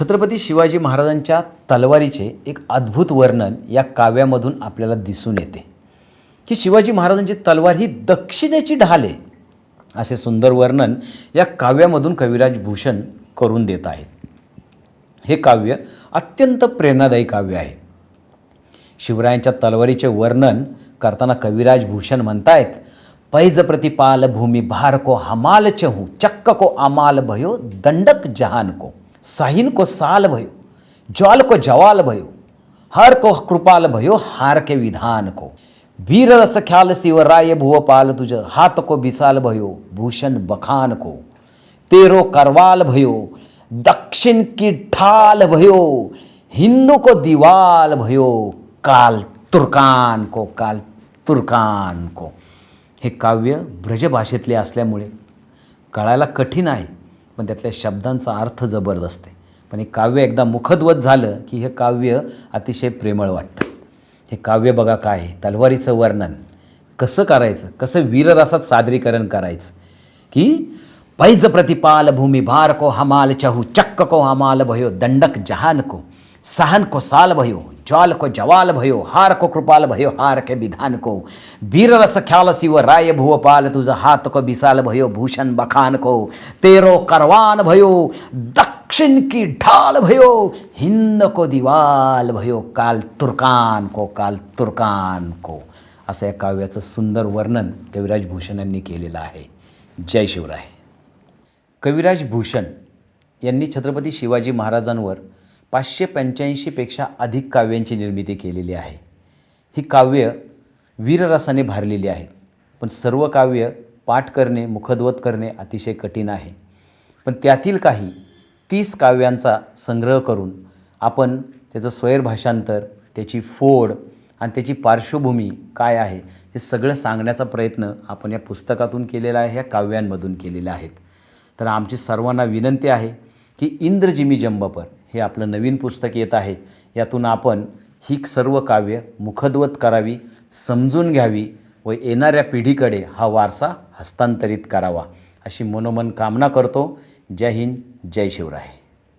छत्रपती शिवाजी महाराजांच्या तलवारीचे एक अद्भुत वर्णन या काव्यामधून आपल्याला दिसून येते. की शिवाजी महाराजांची तलवार ही दक्षिणेची ढाल आहे असे सुंदर वर्णन या काव्यामधून कविराज भूषण करून देत आहेत. हे काव्य अत्यंत प्रेरणादायी काव्य आहे. शिवरायांच्या तलवारीचे वर्णन करताना कविराज भूषण म्हणतायत पैज प्रतिपाल भूमी भार को हमाल चहू चक्क को अमाल भयो दंडक जहान को. साहिन को साल भयो ज्वाल को जवाल भयो हर को कृपाल भयो हार के विधान को। वीर रस ख्याल शिव राय भुवपाल तुझ हात को बिसाल भयो भूषण बखान को। तेरो करवाल भयो दक्षिण की ढाल भयो हिंदू को दीवाल भयो काल तुर्कान को काल तुर्कान को। हे काव्य ब्रजभाषेतले असल्यामुळे कळायला कठीण आहे. पण त्यातल्या शब्दांचा अर्थ जबरदस्त आहे. पण हे काव्य एकदा मुखद्वत झालं की हे काव्य अतिशय प्रेमळ वाटतं. हे काव्य बघा काय आहे? तलवारीचं वर्णन. कसं करायचं? कसं वीररसात सादरीकरण करायचं? की पैज प्रतिपाल भूमि भार को हमाल चहू चक्क को हमाल भयो दंडक जहान को सहन को साल भयो ज्वाल को जवाल भयो हार को कृपाल भयो हार के विधान को वीर रस ख्याल शिव राय भुवपाल तुझ हात को बिसाल भयो भूषण बखान को तेरो करवान भयो दक्षिण की ढाल भयो हिंद को दिवाल भयो काल तुर्कान को काल तुर्कान को असं या काव्याचं सुंदर वर्णन कविराज भूषण यांनी केलेलं आहे. जय शिवराय. कविराज भूषण यांनी छत्रपती शिवाजी महाराजांवर पाचशे पंच्याऐंशीपेक्षा अधिक काव्यांची निर्मिती केलेली आहे. ही काव्य वीररसाने भारलेली आहेत. पण सर्व काव्य पाठ करणे मुखद्वत करणे अतिशय कठीण आहे. पण त्यातील काही तीस काव्यांचा संग्रह करून आपण त्याचं स्वैरभाषांतर त्याची फोड आणि त्याची पार्श्वभूमी काय आहे हे सगळं सांगण्याचा प्रयत्न आपण या पुस्तकातून केलेला आहे या काव्यांमधून केलेल्या आहेत तर आमची सर्वांना विनंती आहे की इंद्रजिमी जंबपर हे आपलं नवीन पुस्तक येत आहे. यातून आपण ही सर्व काव्य मुखद्वत करावी समजून घ्यावी व येणाऱ्या पिढीकडे हा वारसा हस्तांतरित करावा. अशी मनोमन कामना करतो. जय हिंद जय शिवराय.